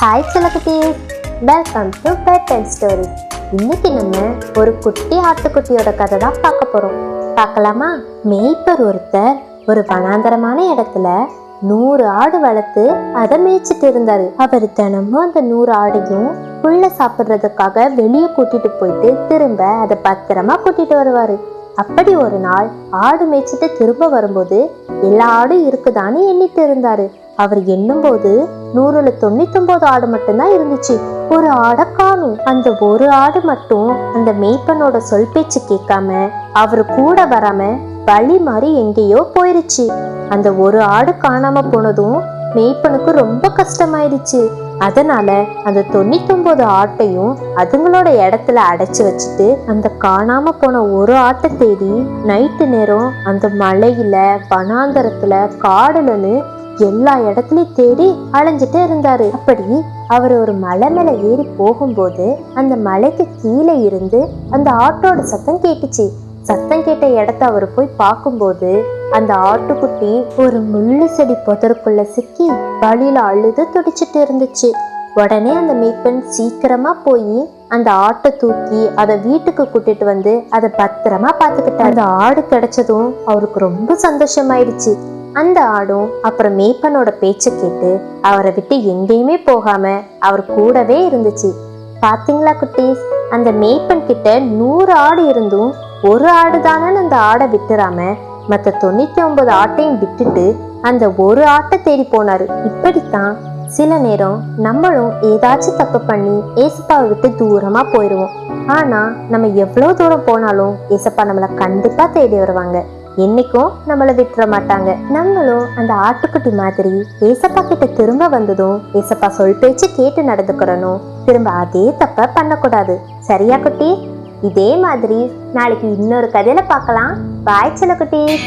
Hi சிலகுட்டீஸ் welcome to bed and story இன்னைக்கு நம்ம ஒரு குட்டி ஆட்டுக்குட்டியோட கதை தான் பார்க்க போறோம். பார்க்கலாமா? மேய்ப்பர் ஒருத்தர் ஒரு வனாந்தரமான இடத்துல நூறு ஆடு வளர்த்து அதை மேய்ச்சிட்டு இருந்தாரு. அவர் தினமும் அந்த நூறு ஆடையும் புல்ல சாப்பிட்றதுக்காக வெளியே கூட்டிட்டு போயிட்டு திரும்ப அதை பத்திரமா கூட்டிட்டு வருவாரு. அப்படி ஒரு நாள் ஆடு மேய்ச்சிட்டு திரும்ப வரும்போது எல்லா ஆடும் இருக்குதான்னு எண்ணிட்டு இருந்தாரு. அவர் எண்ணும்போது நூறுல தொண்ணூத்தொன்பது ஆடு மட்டும்தான் இருந்துச்சு. ஒரு ஆடை காணும் அந்த ஒரு ஆடு மட்டும் அந்த மேய்ப்பனோட சொல் பேச்சு கேட்காம அவரு கூட வராம வழி மாறி எங்கேயோ போயிருச்சு. அந்த ஒரு ஆடு காணாம போனதும் மேய்ப்பனுக்கு ரொம்ப கஷ்டமாயிடுச்சு. அதனால அந்த தொண்ணூத்தொன்பது ஆட்டையும் அதுங்களோட இடத்துல அடைச்சு வச்சுட்டு அந்த காணாம போன ஒரு ஆட்டை தேடி நைட்டு நேரம் அந்த மலையில வனாந்தரத்துல காடுலன்னு எல்லா இடத்துலயும் தேடி அலைஞ்சிட்டே இருந்தாரு. அப்படி அவர் ஒரு மலை மேல ஏறி போகும்போது அந்த மலைக்கு கீழே இருந்து அந்த ஆட்டோட சத்தம் கேட்டுச்சு. சத்தம் கேட்ட இடத்த அவர் போய் பார்க்கும்போது அந்த ஆட்டுக்குட்டி ஒரு முள்ளு செடி புதருக்குள்ள சிக்கி வழியில அழுது துடிச்சிட்டு இருந்துச்சு. உடனே அந்த மீட்பெண் சீக்கிரமா போய் அந்த ஆட்டை தூக்கி அதை வீட்டுக்கு கூட்டிட்டு வந்து அதை பத்திரமா பார்த்துக்கிட்டாரு. அந்த ஆடு கிடைச்சதும் அவருக்கு ரொம்ப சந்தோஷமாயிடுச்சு. அந்த ஆடும் அப்புறம் மேய்ப்பனோட பேச்சை கேட்டு அவரை விட்டு எங்கேயுமே போகாம அவர் கூடவே இருந்துச்சு. பாத்தீங்களா குட்டீஸ்? அந்த மேய்ப்பன் கிட்ட நூறு ஆடு இருந்தும் ஒரு ஆடு தானே அந்த ஆடை விட்டுறாம மற்ற தொண்ணூத்தி ஒன்பது ஆட்டையும் விட்டுட்டு அந்த ஒரு ஆட்டை தேடி போனாரு. இப்படித்தான் சில நேரம் நம்மளும் ஏதாச்சும் தப்பு பண்ணி ஏசப்பாவை விட்டு தூரமா போயிடுவோம் ஆனா நம்ம எவ்வளோ தூரம் போனாலும் ஏசப்பா நம்மளை கண்டிப்பா தேடி வருவாங்க. என்னைக்கும் நம்மளை விட்டுற மாட்டாங்க. நம்மளும் அந்த ஆட்டுக்குட்டி மாதிரி ஏசப்பா கிட்ட திரும்ப வந்ததும் ஏசப்பா சொல் பேச்சு கேட்டு நடந்துக்கிறனும். திரும்ப அதே தப்ப பண்ணக்கூடாது. சரியா குட்டி? இதே மாதிரி நாளைக்கு இன்னொரு கதையில பார்க்கலாம். பாய் குட்டி.